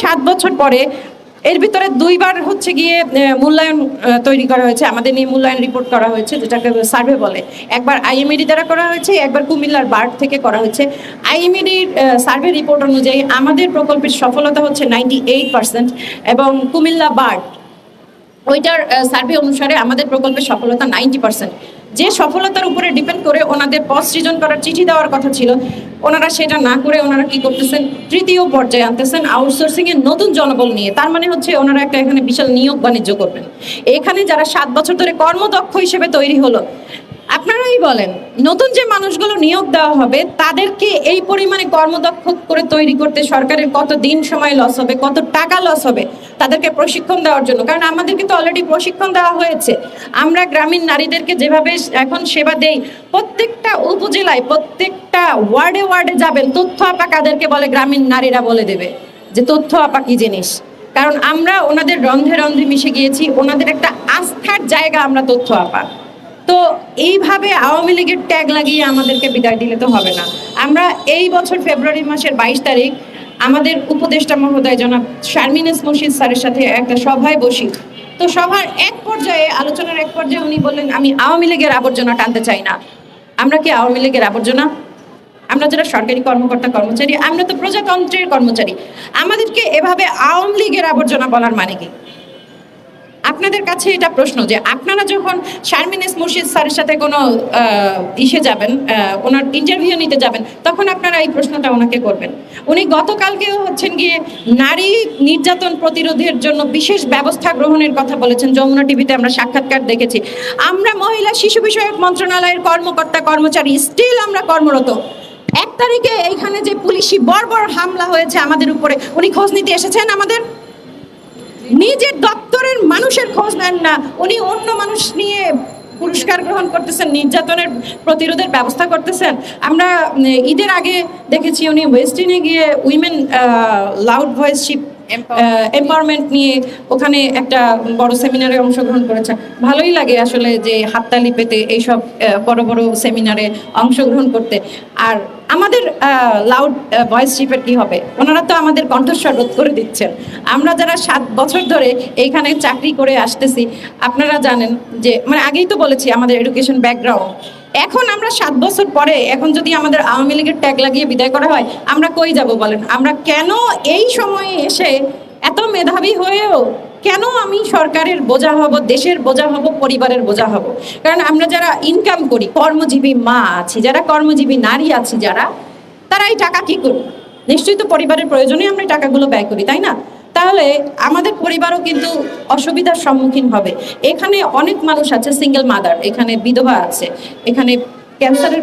সাত বছর পরে এর ভিতরে দুইবার হচ্ছে গিয়ে মূল্যায়ন তৈরি করা হয়েছে। আমাদের নিয়ে মূল্যায়ন রিপোর্ট করা হয়েছে, যেটাকে সার্ভে বলে। একবার আইএমইডি দ্বারা করা হয়েছে, একবার কুমিল্লার বার্ড থেকে করা হয়েছে। আইএমইডির সার্ভে রিপোর্ট অনুযায়ী আমাদের প্রকল্পের সফলতা হচ্ছে নাইনটি এইট পার্সেন্ট এবং কুমিল্লা বার্ড, ওইটার সার্ভে অনুসারে আমাদের প্রকল্পের সফলতা নাইনটি পার্সেন্ট যে সফলতার উপরে ডিপেন্ড করে ওনাদের পদ সৃজন করার চিঠি দেওয়ার কথা ছিল, ওনারা সেটা না করে ওনারা কি করতেছেন? তৃতীয় পর্যায়ে আনতেছেন আউটসোর্সিং এর নতুন জনবল নিয়ে। তার মানে হচ্ছে ওনারা একটা এখানে বিশাল নিয়োগ বাণিজ্য করবেন। এখানে যারা সাত বছর ধরে কর্মদক্ষ হিসেবে তৈরি হলো আপনারাই বলেন, নতুন যে মানুষগুলো নিয়োগ দেওয়া হবে, তাদেরকে এই পরিমাণে কর্মদক্ষ করে তৈরি করতে সরকারের কত দিন সময় লস হবে, কত টাকা লস হবে, তাদেরকে প্রশিক্ষণ দেওয়ার জন্য। কারণ আমাদেরকে তো অলরেডি প্রশিক্ষণ দেওয়া হয়েছে। আমরা গ্রামীণ নারীদেরকে যেভাবে এখন সেবা দেই, প্রত্যেকটা উপজেলায়, প্রত্যেকটা ওয়ার্ডে ওয়ার্ডে যাবেন, তথ্য আপা কাদেরকে বলে, গ্রামীণ নারীরা বলে দেবে যে তথ্য আপা কি জিনিস? কারণ আমরা ওনাদের রন্ধে রন্ধে মিশে গিয়েছি, ওনাদের একটা আস্থার জায়গা আমরা তথ্য আপা। তো এইভাবে আওয়ামী লীগের ট্যাগ লাগিয়ে আমাদেরকে বিদায় দিলে তো হবে না। আমরা এই বছর ফেব্রুয়ারি মাসের বাইশ তারিখ আমাদের উপদেষ্টা মহোদয় জনাব শারমিনেস মুর্শিদ স্যারের সাথে একটা সভায় বসি। তো সভার এক পর্যায়ে, আলোচনার এক পর্যায়ে উনি বললেন, আমি আওয়ামী লীগের আবর্জনা টানতে চাই না। আমরা কি আওয়ামী লীগের আবর্জনা? আমরা যারা সরকারি কর্মকর্তা, কর্মচারী, আমরা তো প্রজাতন্ত্রের কর্মচারী। আমাদেরকে এভাবে আওয়ামী লীগের আবর্জনা বলার মানে কি? আপনাদের কাছে এটা প্রশ্ন যে আপনারা যখন শারমিনেস মুর্শিদ স্যারের সাথে কোনো ইসে যাবেন ওনার ইন্টারভিউ নিতে যাবেন, তখন আপনারা এই প্রশ্নটা ওনাকে করবেন। উনি গতকালকেও হচ্ছেন গিয়ে নারী নির্যাতন প্রতিরোধের জন্য বিশেষ ব্যবস্থা গ্রহণের কথা বলেছেন, যমুনা টিভিতে আমরা সাক্ষাৎকার দেখেছি। আমরা মহিলা শিশু বিষয়ক মন্ত্রণালয়ের কর্মকর্তা, কর্মচারী স্টিল আমরা কর্মরত। এক তারিখে এইখানে যে পুলিশি বর্বর হামলা হয়েছে আমাদের উপরে, উনি খোঁজ নিতে এসেছেন আমাদের? নিজের দপ্তরের মানুষের খোঁজ নেন না। উনি অন্য মানুষ নিয়ে পুরস্কার গ্রহণ করতেছেন নির্যাতনের প্রতিরোধের ব্যবস্থা করতেছেন। আমরা ঈদের আগে দেখেছি উনি ওয়েস্টিনে গিয়ে women loud voice ship empowerment নিয়ে ওখানে একটা বড় সেমিনারে অংশগ্রহণ করেছেন। ভালোই লাগে আসলে যে হাততালি পেতে এইসব বড় বড় সেমিনারে অংশগ্রহণ করতে। আর আমাদের লাউড ভয়েস শিপের কি হবে? ওনারা তো আমাদের কণ্ঠস্বর রোধ করে দিচ্ছেন। আমরা যারা সাত বছর ধরে এইখানে চাকরি করে আসতেছি, আপনারা জানেন যে মানে আগেই তো বলেছি আমাদের এডুকেশন ব্যাকগ্রাউন্ড এখন আমরা সাত বছর পরে, এখন যদি আমাদের আওয়ামী লীগের ট্যাগ লাগিয়ে বিদায় করা হয়, আমরা কই যাব বলেন? আমরা কেন এই সময়ে এসে এত মেধাবী হয়েও কেন আমি সরকারের বোঝা হব, দেশের বোঝা হব, পরিবারের বোঝা হব? কারণ আমরা যারা ইনকাম করি, কর্মজীবী মা আছি, যারা কর্মজীবী নারী আছি যারা, তারা এই টাকা কি করি নিশ্চয়ই তো পরিবারের প্রয়োজনে আমরা টাকাগুলো ব্যয় করি, তাই না? তাহলে আমাদের পরিবারও কিন্তু অসুবিধার সম্মুখীন হবে। এখানে অনেক মানুষ আছে সিঙ্গেল মাদার এখানে বিধবা আছে, এখানে ক্যান্সারের